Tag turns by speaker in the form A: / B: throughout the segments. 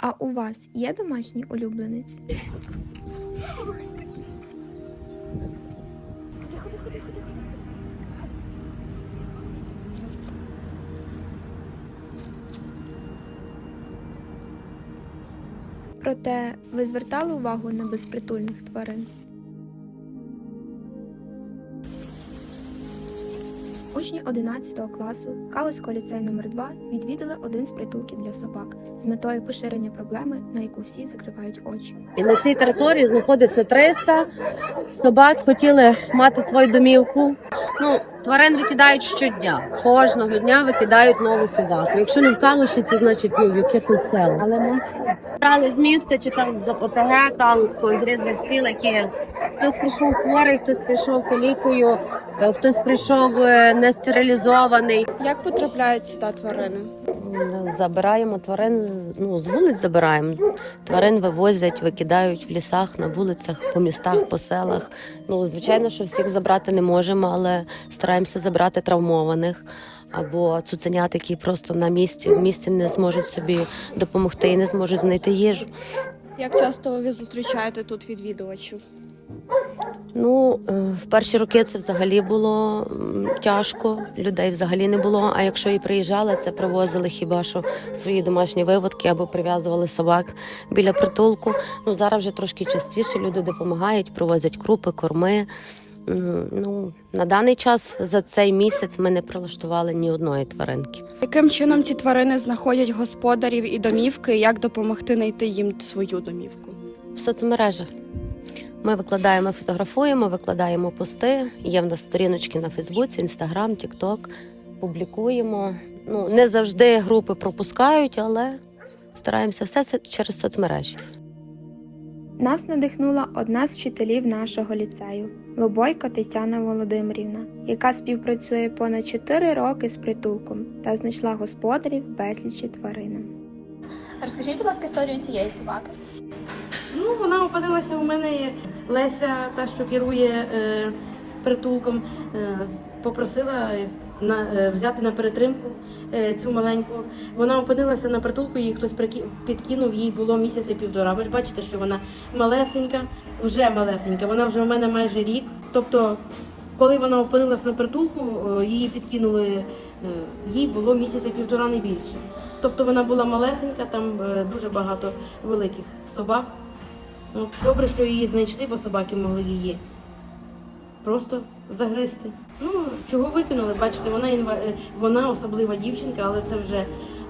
A: А у вас є домашній улюбленець? Проте ви звертали увагу на безпритульних тварин? Учні 11 класу Калузького ліцею номер 2 відвідали один з притулків для собак з метою поширення проблеми, на яку всі закривають очі.
B: І на цій території знаходиться 300 собак. Хотіли мати свою домівку. Ну, тварин викидають щодня. Кожного дня викидають нову собаку. Якщо не в Калуші, це значить ну, в якихось селах. Але ми брали з міста чи там з ОПТГ Калуського, з різних сіл, які хтось прийшов хворий, хтось прийшов калікою, е, хтось прийшов е, нестерилізований.
C: Як потрапляють сюди тварини?
B: Забираємо тварин ну, з вулиць забираємо. Тварин вивозять, викидають в лісах, на вулицях, по містах, по селах. Ну, звичайно, що всіх забрати не можемо, але стараємося забрати травмованих. Або цуценят, які просто на місці в місці не зможуть собі допомогти і не зможуть знайти їжу.
C: Як часто ви зустрічаєте тут відвідувачів?
B: Ну, е, в перші роки це взагалі було тяжко, людей взагалі не було. А якщо і приїжджали, це привозили хіба що свої домашні виводки або прив'язували собак біля притулку. Ну зараз вже трошки частіше люди допомагають, привозять крупи, корми. М, Ну, на даний час за цей місяць ми не прилаштували ні одної тваринки.
C: Яким чином ці тварини знаходять господарів і домівки, як допомогти знайти їм свою домівку?
B: в соцмережах. Ми викладаємо, фотографуємо, викладаємо пости. Є в нас сторіночки на Фейсбуці, Інстаграм, Тікток. Публікуємо. Ну не завжди групи пропускають, але стараємося все це через соцмережі.
A: Нас надихнула одна з вчителів нашого ліцею Лобойко Тетяна Володимирівна, яка співпрацює понад 4 роки з притулком та знайшла господарів безлічі тваринам.
D: Розкажіть, будь ласка, історію цієї собаки.
E: Ну, вона опинилася у мене Леся, та що керує е, притулком, е, попросила е, взяти на перетримку е, цю маленьку. Вона опинилася на притулку, її хтось підкинув, їй було місяця півтора. Ви ж бачите, що вона малесенька, вже малесенька. Вона вже у мене майже рік. Тобто, коли вона опинилася на притулку, її підкинули, їй було місяця півтора не більше. Тобто вона була малесенька, там дуже багато великих собак. Ну, добре, що її знайшли, бо собаки могли її просто загризти. Ну, чого викинули? Бачите, вона інва... е, вона особлива дівчинка, але це вже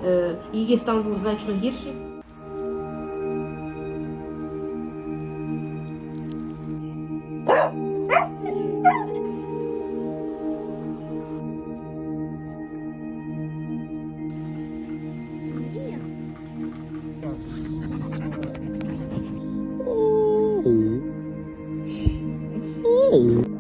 E: е, її стан був значно гірший.
F: Mm.